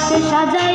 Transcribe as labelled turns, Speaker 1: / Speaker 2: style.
Speaker 1: বাটাতে